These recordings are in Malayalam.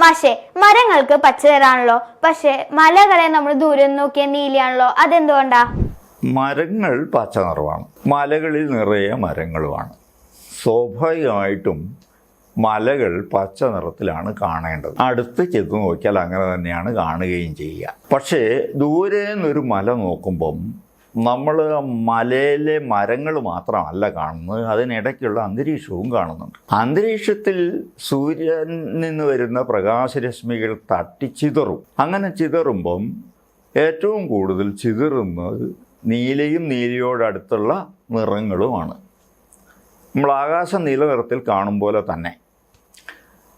മാഷെ മരങ്ങൾക്ക് പച്ച നിറാണല്ലോ. പക്ഷെ മലകളെ നമ്മൾ ദൂരെ നോക്കിയ നീലയാണല്ലോ. അതെന്തുകൊണ്ടാ? മരങ്ങൾ പച്ച നിറമാണ് മലകളിൽ നിറയെ മരങ്ങളുമാണ്. സ്വാഭാവികമായിട്ടും മലകൾ പച്ച നിറത്തിലാണ് കാണേണ്ടത്. അടുത്ത് ചെന്ന് നോക്കിയാൽ അങ്ങനെ തന്നെയാണ് കാണുകയും ചെയ്യുക. പക്ഷേ ദൂരെ നിന്നൊരു മല നോക്കുമ്പം നമ്മൾ മലയിലെ മരങ്ങൾ മാത്രമല്ല കാണുന്നത്. അതിനിടയ്ക്കുള്ള അന്തരീക്ഷവും കാണുന്നുണ്ട്. അന്തരീക്ഷത്തിൽ സൂര്യനിൽ നിന്ന് വരുന്ന പ്രകാശരശ്മികൾ തട്ടി ചിതറും. അങ്ങനെ ചിതറുമ്പം ഏറ്റവും കൂടുതൽ ചിതറുന്നത് നീലയും നീലയോടടുത്തുള്ള നിറങ്ങളുമാണ്. നമ്മൾ ആകാശ നീല നിറത്തിൽ കാണും പോലെ തന്നെ.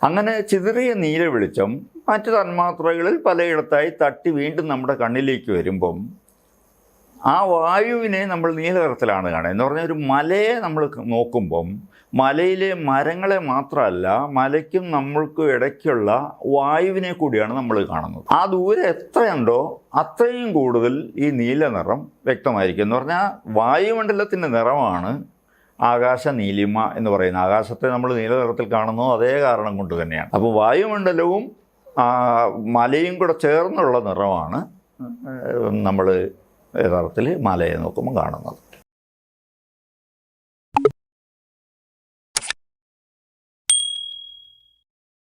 അങ്ങനെ ചിതറിയ നീല വെളിച്ചം മറ്റ് തന്മാത്രകളിൽ പലയിടത്തായി തട്ടി വീണ്ടും നമ്മുടെ കണ്ണിലേക്ക് വരുമ്പം ആ വായുവിനെ നമ്മൾ നീലകരത്തിലാണ് കാണുക. എന്ന് പറഞ്ഞാൽ ഒരു മലയെ നമ്മൾ നോക്കുമ്പം മലയിലെ മരങ്ങളെ മാത്രമല്ല മലയ്ക്കും നമ്മൾക്കും ഇടയ്ക്കുള്ള വായുവിനെ കൂടിയാണ് നമ്മൾ കാണുന്നത്. ആ ദൂരെ എത്രയുണ്ടോ അത്രയും കൂടുതൽ ഈ നീല നിറം വ്യക്തമായിരിക്കും. എന്ന് പറഞ്ഞാൽ വായുമണ്ഡലത്തിന്റെ നിറമാണ് ആകാശ നീലിമ എന്ന് പറയുന്ന ആകാശത്തെ നമ്മൾ നീല നിറത്തിൽ കാണുന്നു അതേ കാരണം കൊണ്ട് തന്നെയാണ്. അപ്പോൾ വായുമണ്ഡലവും മലയും കൂടെ ചേർന്നുള്ള നിറമാണ് നമ്മൾ യഥാർത്ഥത്തിൽ മലയെ നോക്കുമ്പോൾ കാണുന്നത്.